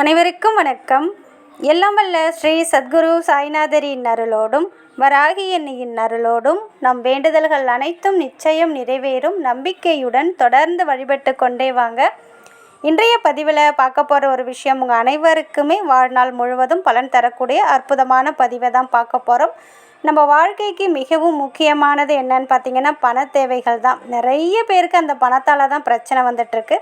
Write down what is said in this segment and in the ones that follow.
அனைவருக்கும் வணக்கம். எல்லாம் வல்ல ஸ்ரீ சத்குரு சாய்நாதரின் அருளோடும் வராகி எண்ணியின் அருளோடும் நம் வேண்டுதல்கள் அனைத்தும் நிச்சயம் நிறைவேறும் நம்பிக்கையுடன் தொடர்ந்து வழிபட்டு கொண்டே வாங்க. இன்றைய பதிவில் பார்க்க போகிற ஒரு விஷயம் உங்கள் அனைவருக்குமே வாழ்நாள் முழுவதும் பலன் தரக்கூடிய அற்புதமான பதிவை தான் பார்க்க போகிறோம் நம்ம வாழ்க்கைக்கு மிகவும் முக்கியமானது என்னன்னு பார்த்தீங்கன்னா பண தேவைகள் தான். நிறைய பேருக்கு அந்த பணத்தால் தான் பிரச்சனை வந்துட்டுருக்கு.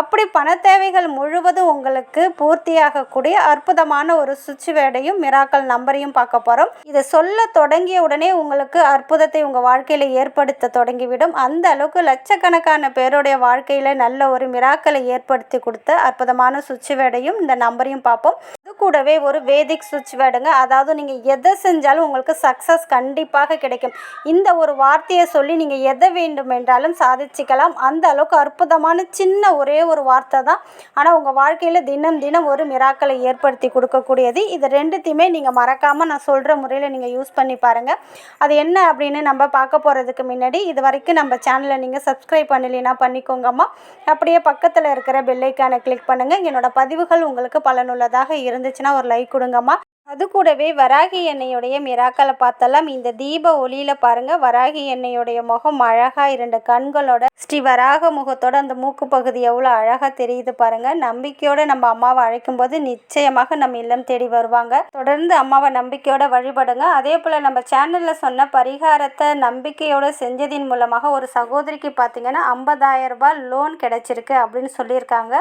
அப்படி பண தேவைகள் முழுவதும் உங்களுக்கு பூர்த்தியாகக்கூடிய அற்புதமான ஒரு சுவிட்ச் வேடையும் மிராக்கல் நம்பரையும் பார்க்க போகிறோம் இதை சொல்ல தொடங்கிய உடனே உங்களுக்கு அற்புதத்தை உங்கள் வாழ்க்கையில் ஏற்படுத்த தொடங்கிவிடும். அந்த அளவுக்கு லட்சக்கணக்கான பேருடைய வாழ்க்கையில் நல்ல ஒரு மிராக்களை ஏற்படுத்தி கொடுத்த அற்புதமான சுவிட்ச் வேடையும் இந்த நம்பரையும் பார்ப்போம். அது கூடவே ஒரு வேதிக் சுவிட்ச் வேர்டுங்க அதாவது நீங்கள் எதை செஞ்சாலும் உங்களுக்கு சக்ஸஸ் கண்டிப்பாக கிடைக்கும். இந்த ஒரு வார்த்தையை சொல்லி நீங்கள் எதை வேண்டும் என்றாலும் சாதிச்சுக்கலாம். அந்த அளவுக்கு அற்புதமான சின்ன ஒரே ஒரு வார்த்தை தான். ஆனால் உங்கள் வாழ்க்கையில் தினம் தினம் ஒரு மிராக்களை ஏற்படுத்தி கொடுக்கக்கூடியது. இது ரெண்டுத்தையுமே நீங்கள் மறக்காமல் நான் சொல்கிற முறையில் நீங்கள் யூஸ் பண்ணி பாருங்கள் அது என்ன அப்படின்னு நம்ம பார்க்க போகிறதுக்கு முன்னாடி இது வரைக்கும் நம்ம சேனலை நீங்கள் சப்ஸ்கிரைப் பண்ணலைன்னா பண்ணிக்கோங்கம்மா. அப்படியே பக்கத்தில் இருக்கிற பெல்லைக்கானை கிளிக் பண்ணுங்கள் என்னோடய பதிவுகள் உங்களுக்கு பலனுள்ளதாக இருந்துச்சுன்னா ஒரு லைக் கொடுங்கம்மா. அது கூடவே வராகி எண்ணெயுடைய மிராக்களை பார்த்தலாம். இந்த தீப ஒளியில் பாருங்கள் வராகி எண்ணெயுடைய முகம் அழகாக இரண்டு கண்களோட ஸ்ரீ வராக முகத்தோட அந்த மூக்கு பகுதி எவ்வளோ அழகாக தெரியுது பாருங்கள் நம்பிக்கையோடு நம்ம அம்மாவை அழைக்கும் போது நிச்சயமாக நம்ம இல்லம் தேடி வருவாங்க. தொடர்ந்து அம்மாவை நம்பிக்கையோட வழிபடுங்க. அதே போல் நம்ம சேனலில் சொன்ன பரிகாரத்தை நம்பிக்கையோடு செஞ்சதின் மூலமாக ஒரு சகோதரிக்கு பார்த்தீங்கன்னா ஐம்பதாயிரம் ரூபாய் லோன் கிடைச்சிருக்கு அப்படின்னு சொல்லியிருக்காங்க.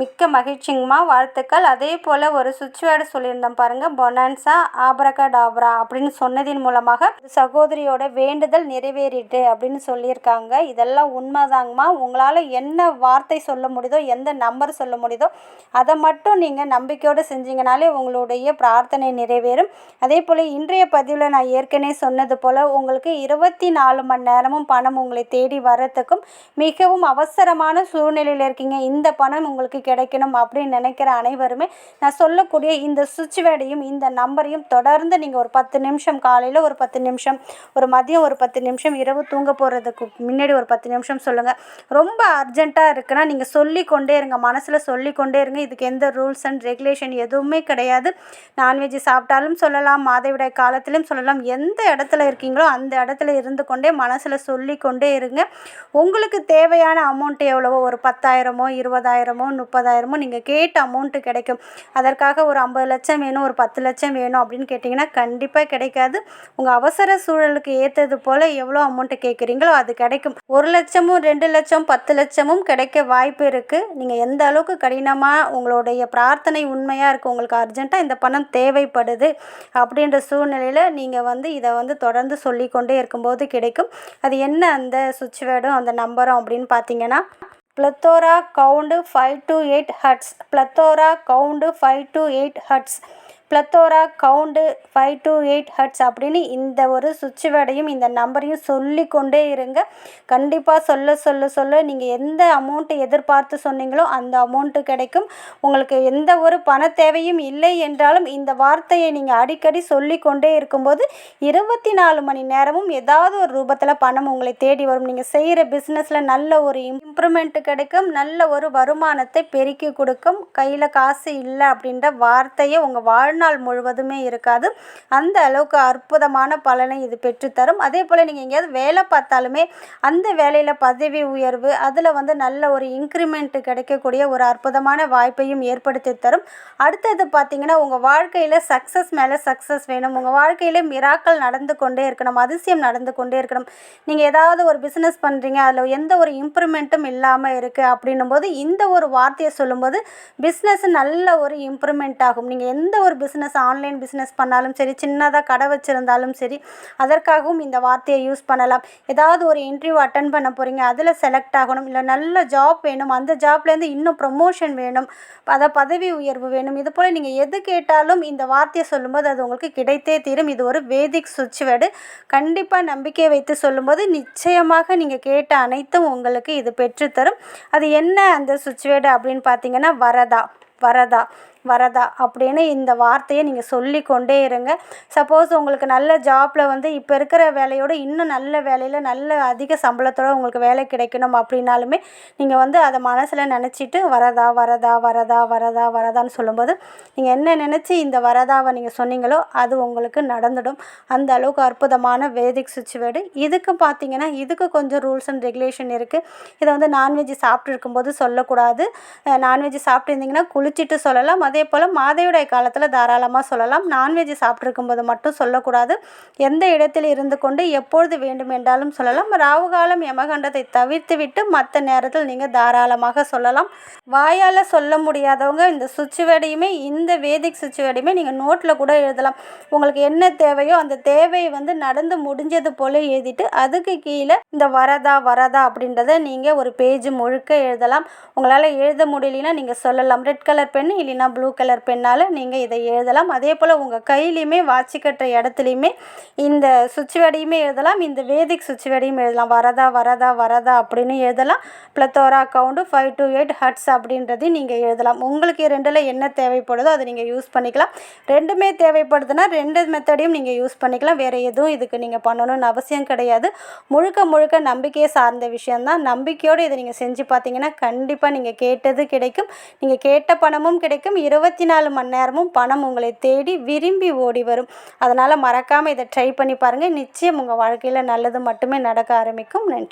மிக்க மகிழ்ச்சிங்கம்மா வாழ்த்துக்கள். அதே போல் ஒரு சுவிட்ச் வேர்டு சொல்லியிருந்தோம் பாருங்கள் பொனான்சா ஆபரகடாபரா அப்படின்னு சொன்னதின் மூலமாக சகோதரியோட வேண்டுதல் நிறைவேறிட்டு அப்படின்னு சொல்லியிருக்காங்க. இதெல்லாம் உண்மைதாங்கம்மா. உங்களால் என்ன வார்த்தை சொல்ல முடியுதோ எந்த நம்பர் சொல்ல முடியுதோ அதை மட்டும் நீங்கள் நம்பிக்கையோடு செஞ்சீங்கனாலே உங்களுடைய பிரார்த்தனை நிறைவேறும். அதே போல் இன்றைய பதிவில் நான் ஏற்கனவே சொன்னது போல் உங்களுக்கு இருபத்தி நாலு மணி நேரமும் பணம் உங்களை தேடி வர்றதுக்கும் மிகவும் அவசரமான சூழ்நிலையில் இருக்கீங்க. இந்த பணம் உங்களுக்கு கிடைக்கணும் அப்படின்னு நினைக்கிற அனைவருமே நான் சொல்லக்கூடிய இந்த சுவிட்ச் இந்த நம்பரையும் தொடர்ந்து நீங்கள் ஒரு பத்து நிமிஷம் காலையில் ஒரு பத்து நிமிஷம் ஒரு மதியம் ஒரு பத்து நிமிஷம் இரவு தூங்க போகிறதுக்கு முன்னாடி ஒரு பத்து நிமிஷம் சொல்லுங்கள் ரொம்ப அர்ஜெண்ட்டாக இருக்குன்னா நீங்கள் சொல்லி கொண்டே இருங்க. மனசில் சொல்லி கொண்டே இருங்க. இதுக்கு எந்த ரூல்ஸ் அண்ட் ரெகுலேஷன் எதுவுமே கிடையாது. நான்வெஜ் சாப்பிட்டாலும் சொல்லலாம். மாதவிடாய் காலத்திலும் சொல்லலாம். எந்த இடத்துல இருக்கீங்களோ அந்த இடத்துல இருந்து கொண்டே மனசில் சொல்லி கொண்டே இருங்க. உங்களுக்கு தேவையான அமௌண்ட் எவ்வளவோ ஒரு பத்தாயிரமோ இருபதாயிரமோ முப்பதாயிரமோ நீங்கள் கேட்ட அமௌண்ட்டு கிடைக்கும். அதற்காக ஒரு ஐம்பது லட்சம் வேணும் ஒரு பத்து பத்து லட்சம் வேணும் அப்படின்னு கேட்டிங்கன்னா கண்டிப்பாக கிடைக்காது. உங்கள் அவசர சூழலுக்கு ஏற்றது போல் எவ்வளோ அமௌண்ட்டு கேட்குறீங்களோ அது கிடைக்கும். ஒரு லட்சமும் ரெண்டு லட்சம் பத்து லட்சமும் கிடைக்க வாய்ப்பு இருக்குது நீங்கள் எந்த அளவுக்கு கடினமாக உங்களுடைய பிரார்த்தனை உண்மையாக இருக்குது உங்களுக்கு அர்ஜென்ட்டாக இந்த பணம் தேவைப்படுது அப்படின்ற சூழ்நிலையில் நீங்கள் வந்து இதை வந்து தொடர்ந்து சொல்லிக்கொண்டே இருக்கும்போது கிடைக்கும். அது என்ன அந்த சுவிட்ச் வேர்டும் அந்த நம்பரும் அப்படின்னு பார்த்தீங்கன்னா plethora count five to eight huts plethora count five to eight huts plethora count five two eight huts அப்படின்னு இந்த ஒரு சுவிட்ச் வேர்டையும் இந்த நம்பரையும் சொல்லி கொண்டே இருங்க. கண்டிப்பாக சொல்ல சொல்ல சொல்ல நீங்கள் எந்த அமௌண்ட்டு எதிர்பார்த்து சொன்னீங்களோ அந்த அமௌண்ட்டு கிடைக்கும். உங்களுக்கு எந்த ஒரு பண தேவையும் இல்லை என்றாலும் இந்த வார்த்தையை நீங்கள் அடிக்கடி சொல்லி கொண்டே இருக்கும்போது இருபத்தி நாலு மணி நேரமும் ஏதாவது ஒரு ரூபத்தில் பணம் உங்களை தேடி வரும். நீங்கள் செய்கிற பிஸ்னஸில் நல்ல ஒரு இம்ப்ரூவ்மெண்ட்டு கிடைக்கும் நல்ல ஒரு வருமானத்தை பெருக்கி கொடுக்கும். கையில் காசு இல்லை அப்படின்ற வார்த்தையை உங்கள் வாழ்நாள் முழுவதுமே இருக்காது. அந்த அளவுக்கு அற்புதமான பலனை இது பெற்றுத்தரும். அதே போல் நீங்கள் எங்கேயாவது வேலை பார்த்தாலுமே அந்த வேலையில் பதவி உயர்வு அதில் வந்து நல்ல ஒரு இன்க்ரிமெண்ட் கிடைக்கக்கூடிய ஒரு அற்புதமான வாய்ப்பையும் ஏற்படுத்தி தரும். அடுத்தது பார்த்தீங்கன்னா உங்கள் வாழ்க்கையில் சக்ஸஸ் மேலே சக்ஸஸ் வேணும். உங்கள் வாழ்க்கையில் மிராக்கள் நடந்து கொண்டே இருக்கணும். அதிசயம் நடந்து கொண்டே இருக்கணும். நீங்கள் ஏதாவது ஒரு பிஸ்னஸ் பண்ணுறீங்க அதில் எந்த ஒரு இம்ப்ரூவ்மெண்ட்டும் இல்லாமல் இருக்குது அப்படின்னும் போது இந்த ஒரு வார்த்தையை சொல்லும்போது பிஸ்னஸ் நல்ல ஒரு இம்ப்ரூவ்மெண்ட் ஆகும். நீங்கள் எந்த ஒரு பிஸ்னஸ் ஆன்லைன் பிஸ்னஸ் பண்ணாலும் சரி சின்னதாக கடை வச்சுருந்தாலும் சரி அதற்காகவும் இந்த வார்த்தையை யூஸ் பண்ணலாம். ஏதாவது ஒரு இன்டர்வியூ அட்டன் பண்ண போகிறீங்க அதில் செலக்ட் ஆகணும். இல்லை நல்ல ஜாப் வேணும் அந்த ஜாப்லேருந்து இன்னும் ப்ரொமோஷன் வேணும் அதை பதவி உயர்வு வேணும். இது போல் நீங்கள் எது கேட்டாலும் இந்த வார்த்தையை சொல்லும்போது அது உங்களுக்கு கிடைத்தே தீரும். இது ஒரு வேதிக் சுவிட்ச் வேர்டு கண்டிப்பாக நம்பிக்கை வைத்து சொல்லும்போது நிச்சயமாக நீங்கள் கேட்ட அனைத்தும் உங்களுக்கு இது பெற்றுத்தரும். அது என்ன அந்த சுவிட்ச் வேர்டு அப்படின்னு பார்த்தீங்கன்னா வரதா வரதா. வரதா அப்படின்னு இந்த வார்த்தையை நீங்கள் சொல்லி கொண்டே இருங்க. சப்போஸ் உங்களுக்கு நல்ல ஜாப்பில் வந்து இப்போ இருக்கிற வேலையோட இன்னும் நல்ல வேலையில் நல்ல அதிக சம்பளத்தோடு உங்களுக்கு வேலை கிடைக்கணும் அப்படின்னாலுமே நீங்கள் வந்து அதை மனசில் நினச்சிட்டு வரதா வரதா வரதா வரதா வரதான்னு சொல்லும்போது நீங்கள் என்ன நினச்சி இந்த வரதாவை நீங்கள் சொன்னீங்களோ அது உங்களுக்கு நடந்துடும். அந்த அளவுக்கு அற்புதமான வேதிக் சுவிட்ச் இதுக்கு பார்த்தீங்கன்னா இதுக்கு கொஞ்சம் ரூல்ஸ் அண்ட் ரெகுலேஷன் இருக்குது இதை வந்து நான்வெஜ் சாப்பிட்டு இருக்கும்போது சொல்லக்கூடாது. நான்வெஜ் சாப்பிட்டு இருந்தீங்கன்னா குளிச்சுட்டு சொல்லலாம். அதே போல் மாதவிடாய் காலத்தில் தாராளமாக சொல்லலாம். நான்வெஜ் சாப்பிட்ருக்கும்போது மட்டும் சொல்லக்கூடாது. எந்த இடத்தில் இருந்து கொண்டு எப்பொழுது வேண்டுமென்றாலும் சொல்லலாம். ராவுகாலம் யமகண்டத்தை தவிர்த்து விட்டு மற்ற நேரத்தில் நீங்கள் தாராளமாக சொல்லலாம். வாயால் சொல்ல முடியாதவங்க இந்த சுவிட்ச் இந்த வேதிக் சுவிட்ச் நீங்கள் நோட்டில் கூட எழுதலாம். உங்களுக்கு என்ன தேவையோ அந்த தேவையை வந்து நடந்து முடிஞ்சது போல் எழுதிட்டு அதுக்கு கீழே இந்த வரதா வரதா அப்படின்றத நீங்கள் ஒரு பேஜ் முழுக்க எழுதலாம். உங்களால் எழுத முடியலன்னா நீங்கள் சொல்லலாம். ரெட் கலர் பென் இல்லைன்னா ப்ளூ கலர் பென்னால் நீங்கள் இதை எழுதலாம். அதே போல் உங்கள் கையிலையுமே வாட்சி கட்டுற இடத்துலையுமே இந்த சுவிட்ச் வேர்டையுமே எழுதலாம். இந்த வேதிக் சுவிட்ச் வேர்டையும் எழுதலாம். வரதா வரதா வரதா அப்படின்னு எழுதலாம். Plethora count five to eight huts அப்படின்றதையும் நீங்கள் எழுதலாம். உங்களுக்கு ரெண்டில் என்ன தேவைப்படுதோ அதை நீங்கள் யூஸ் பண்ணிக்கலாம். ரெண்டுமே தேவைப்படுதுன்னா ரெண்டு மெத்தடையும் நீங்கள் யூஸ் பண்ணிக்கலாம். வேறு எதுவும் இதுக்கு நீங்கள் பண்ணணும்னு அவசியம் கிடையாது. முழுக்க முழுக்க நம்பிக்கையை சார்ந்த விஷயந்தான் நம்பிக்கையோடு இதை நீங்கள் செஞ்சு பார்த்தீங்கன்னா கண்டிப்பாக நீங்கள் கேட்டது கிடைக்கும். நீங்கள் கேட்ட பணமும் கிடைக்கும். இருபத்தி நாலு மணி நேரமும் பணம் உங்களை தேடி விரும்பி ஓடி வரும். அதனால் மறக்காமல் இதை ட்ரை பண்ணி பாருங்கள் நிச்சயம் உங்கள் வாழ்க்கையில் நல்லது மட்டுமே நடக்க ஆரம்பிக்கும். நன்றி.